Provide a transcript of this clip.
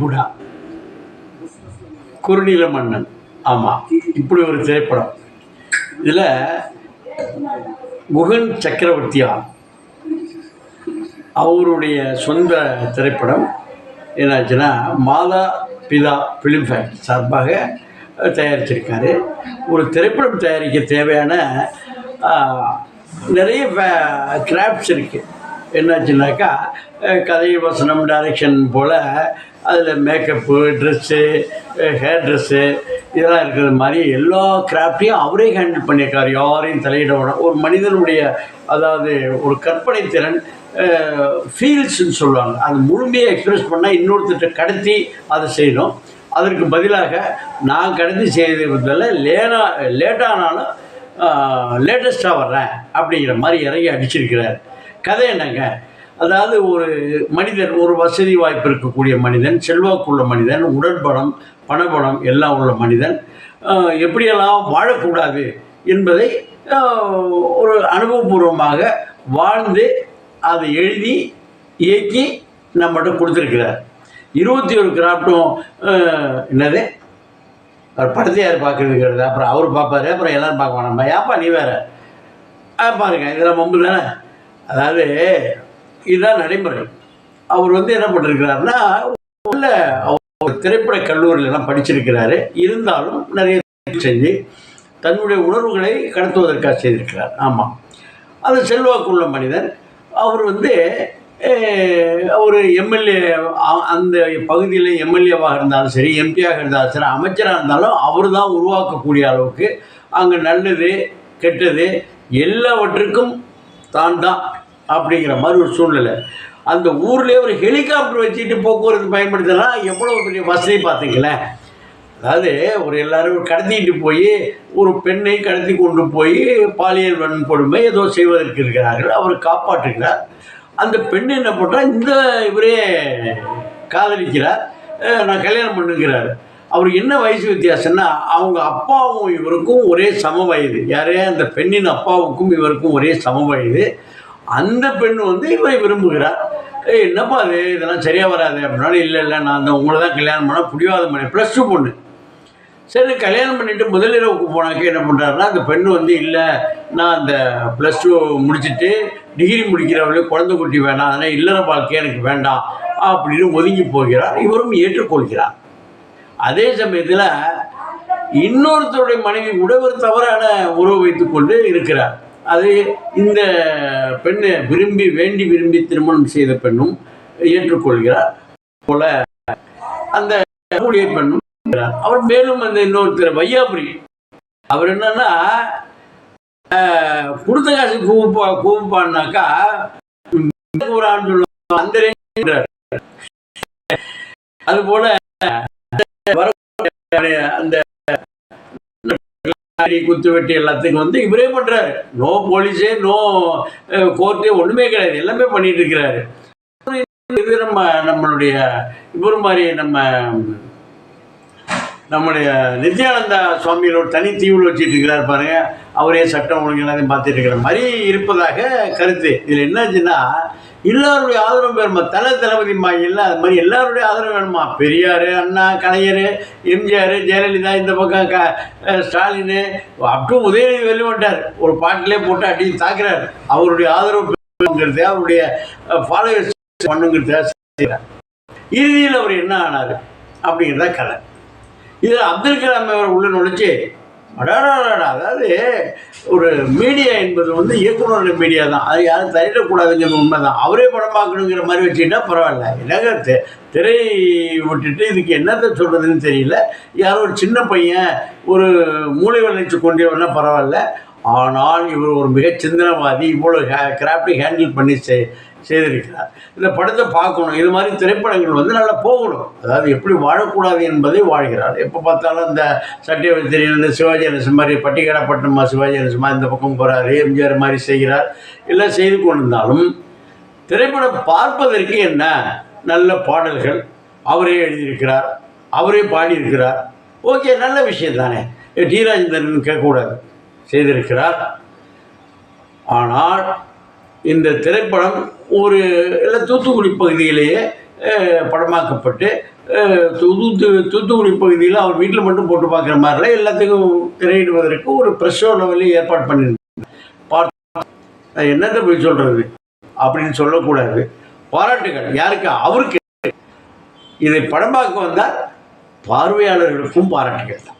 குடா குறுநில மன்னன். ஆமாம் இப்படி ஒரு திரைப்படம். இதில் குகன் சக்கரவர்த்தியா அவருடைய சொந்த திரைப்படம் என்னாச்சுன்னா மாதா பிதா ஃபிலிம் ஃபேக்ட் சார்பாக தயாரிச்சிருக்காரு. ஒரு திரைப்படம் தயாரிக்க தேவையான நிறைய கிராஃப்ட்ஸ் இருக்குது என்னாச்சுனாக்கா கதை வசனம் டைரக்ஷன் போல் அதில் மேக்கப்பு ட்ரெஸ்ஸு ஹேர் ட்ரெஸ்ஸு இதெல்லாம் இருக்கிற மாதிரி எல்லா கிராஃப்டையும் அவரே ஹேண்டில் பண்ணியிருக்கார். யாரையும் தலையிட விட ஒரு மனிதனுடைய அதாவது ஒரு கற்பனை திறன் ஃபீல்ஸ்ன்னு சொல்லுவாங்க. அது முழுமையாக எக்ஸ்பிரஸ் பண்ணால் இன்னொருத்தர்கிட்ட கடத்தி அதை செய்யணும். அதற்கு பதிலாக நான் கடத்தி செய்ததில் லேனா லேட்டானாலும் லேட்டஸ்ட்டாக வர்றேன் அப்படிங்கிற மாதிரி இறங்கி அடிச்சிருக்கிறார். கதை என்னங்க? அதாவது ஒரு மனிதன் ஒரு வசதி வாய்ப்பு இருக்கக்கூடிய மனிதன் செல்வாக்குள்ள மனிதன் உடன்படம் பணபலம் எல்லாம் உள்ள மனிதன் எப்படியெல்லாம் வாழக்கூடாது என்பதை ஒரு அனுபவபூர்வமாக வாழ்ந்து அதை எழுதி இயக்கி நம்மகிட்ட கொடுத்துருக்கிறார். இருபத்தி ஒரு கிராஃப்டும் என்னது? அவர் படத்தை யார் பார்க்குறதுங்கிறது அப்புறம் அவர் பார்ப்பாரு அப்புறம் எல்லோரும் பார்க்க வேணாம். ஏப்பா நீ வேற? பாருங்க இதெல்லாம் மம்பு தானே அதாவது இதுதான் நடைமுறை. அவர் வந்து என்ன பண்ணிருக்கிறாருன்னா உள்ள ஒரு திரைப்பட கல்லூரியிலலாம் படிச்சிருக்கிறாரு. இருந்தாலும் நிறைய செஞ்சு தன்னுடைய உணர்வுகளை கடத்துவதற்காக செய்திருக்கிறார். ஆமாம் அது செல்வாக்குள்ள மனிதன் அவர் வந்து ஒரு எம்எல்ஏ அந்த பகுதியில் எம்எல்ஏவாக இருந்தாலும் சரி எம்பியாக இருந்தாலும் சரி அமைச்சராக இருந்தாலும் அவர் தான் உருவாக்கக்கூடிய அளவுக்கு அங்கே நல்லது கெட்டது எல்லாவற்றுக்கும் தான் தான் அப்படிங்கிற மாதிரி ஒரு சூழ்நிலை. அந்த ஊர்லேயே ஒரு ஹெலிகாப்டர் வச்சுட்டு போக்குவரத்து பயன்படுத்தினா எவ்வளோ பெரிய வசதி பார்த்தீங்களேன் அதாவது ஒரு எல்லாரும் கடத்திட்டு போய் ஒரு பெண்ணை கடத்தி கொண்டு போய் பாலியல் வன்கொடுமை ஏதோ செய்வதற்கு இருக்கிறார்கள். அவர் காப்பாற்றுகிறார். அந்த பெண் என்ன பண்ணுறா இந்த இவரே காதலிக்கிறார். நான் கல்யாணம் பண்ணுங்கிறார். அவருக்கு என்ன வயசு வித்தியாசம்னா அவங்க அப்பாவும் இவருக்கும் ஒரே சம வயது யாரே? அந்த பெண்ணின் அப்பாவுக்கும் இவருக்கும் ஒரே சம வயது அந்த பெண் வந்து இவரை விரும்புகிறார் ஏய் என்னப்பா அது இதெல்லாம் சரியாக வராது. அப்படின்னாலும் இல்லை இல்லை நான் அந்த உங்களை தான் கல்யாணம் பண்ணால் புடிவாத பண்ணி ப்ளஸ் டூ பொண்ணு. சரி கல்யாணம் பண்ணிட்டு முதலிரவுக்கு போனாக்க என்ன பண்ணுறாருன்னா அந்த பெண் வந்து இல்லை நான் அந்த ப்ளஸ் டூ முடிச்சுட்டு டிகிரி முடிக்கிறவளே குழந்தை குட்டி வேணாம். அதனால் இல்லற வாழ்க்கை எனக்கு வேண்டாம் அப்படின்னு ஒதுங்கி போகிறார். இவரும் ஏற்றுக்கொள்கிறார். அதே சமயத்தில் இன்னொருத்தருடைய மனைவி கூட ஒரு தவறான உறவு வைத்துக்கொண்டு இருக்கிறார். அது இந்த பெண்ணை விரும்பி வேண்டி விரும்பி திருமணம் செய்த பெண்ணும் ஏற்றுக்கொள்கிறார் போல அந்த கூடிய பெண்ணும் அவர் மேலும் அந்த இன்னொருத்தர் வையாபுரி. அவர் என்னன்னா ஆஹ், கொடுத்த காசு கூப்பா கூப்பான்னாக்கா அந்த அது போல அந்த குத்து வெட்டி எல்லாத்துக்கும் வந்து இவரே பண்றாரு. நோ போலீஸே நோ கோர்ட்டே ஒண்ணுமே கிடையாது. எல்லாமே பண்ணிட்டு இருக்கிறாரு. இது நம்ம நம்மளுடைய இவர் மாதிரி நம்ம நம்முடைய நித்யானந்தா சுவாமியில் ஒரு தனி தீவில் வச்சுட்டு இருக்கிறார் பாருங்க. அவரே சட்டம் ஒழுங்கு எல்லாத்தையும் பார்த்துட்டு இருக்கிற மாதிரி இருப்பதாக கருத்து. இதில் என்னாச்சுன்னா எல்லாருடைய ஆதரவு வேணுமா? தலை தளபதி மாயில் அது மாதிரி எல்லாருடைய ஆதரவு வேணுமா? பெரியார் அண்ணா கலைஞர் எம்ஜிஆர் ஜெயலலிதா இந்த பக்கம் க ஸ்டாலினு ஸ்டாலின் உதயநிதி வெளி வந்துட்டார். ஒரு பாட்டிலே போட்டு அடி தாக்குறார். அவருடைய ஆதரவு அவருடைய ஃபாலோவர்ஸ் பண்ணுங்கிறத இறுதியில் அவர் என்ன ஆனார்? அப்படிங்கிறத கதை. இதில் அப்துல் கலாம் அவர் உள்ள நுழைச்சு அதாவது ஒரு மீடியா என்பது வந்து இயக்குநருடைய மீடியா தான். அது யாரும் தள்ளிடக்கூடாதுங்கிறது உண்மை தான் அவரே படம் பார்க்கணுங்கிற மாதிரி வச்சுக்கிட்டா பரவாயில்ல. என்னங்க தெ- திரை விட்டுட்டு இதுக்கு என்னத்தை சொல்கிறதுன்னு தெரியல. யாரோ ஒரு சின்ன பையன் ஒரு மூளை வளர்ச்சி கொண்டவனா பரவாயில்ல. ஆனால் இவர் ஒரு மிக சிந்தனவாதி இவ்வளோ ஹே கிராஃப்டை ஹேண்டில் பண்ணி செய் செய்திருக்கிறார். இந்த படத்தை பார்க்கணும். இது மாதிரி திரைப்படங்கள் வந்து நல்லா போகணும். அதாவது எப்படி வாழக்கூடாது என்பதை வாழ்கிறார். எப்போ பார்த்தாலும் இந்த சட்டியவத்திரியில் இந்த சிவாஜி அரசு மாதிரி பட்டிக்காடப்பட்டினமா சிவாஜி அரசு மாதிரி இந்த பக்கம் போகிறார் எம்ஜிஆர் மாதிரி செய்கிறார். எல்லாம் செய்து கொண்டிருந்தாலும் திரைப்படம் பார்ப்பதற்கு என்ன நல்ல பாடல்கள்? அவரே எழுதியிருக்கிறார். அவரே பாடியிருக்கிறார். ஓகே நல்ல விஷயம் தானே. டி. ராஜேந்திரன் கேட்கக்கூடாது. செய்திருக்கிறார். ஆனால் இந்த திரைப்படம் ஒரு இல்லை தூத்துக்குடி பகுதியிலேயே படமாக்கப்பட்டு தூத்து தூத்துக்குடி பகுதியில் அவர் வீட்டில் மட்டும் போட்டு பார்க்குற மாதிரிலாம் எல்லாத்துக்கும் திரையிடுவதற்கு ஒரு ப்ரெஸ் ஷோ லெவலில் ஏற்பாடு பண்ணியிருந்தாங்க. பார்த்து என்னத்தை போய் சொல்கிறது அப்படின்னு சொல்லக்கூடாது. பாராட்டுகள். யாருக்கு? அவருக்கு. இதை படமாக்க வந்தால் பார்வையாளர்களுக்கும் பாராட்டுகள் தான்.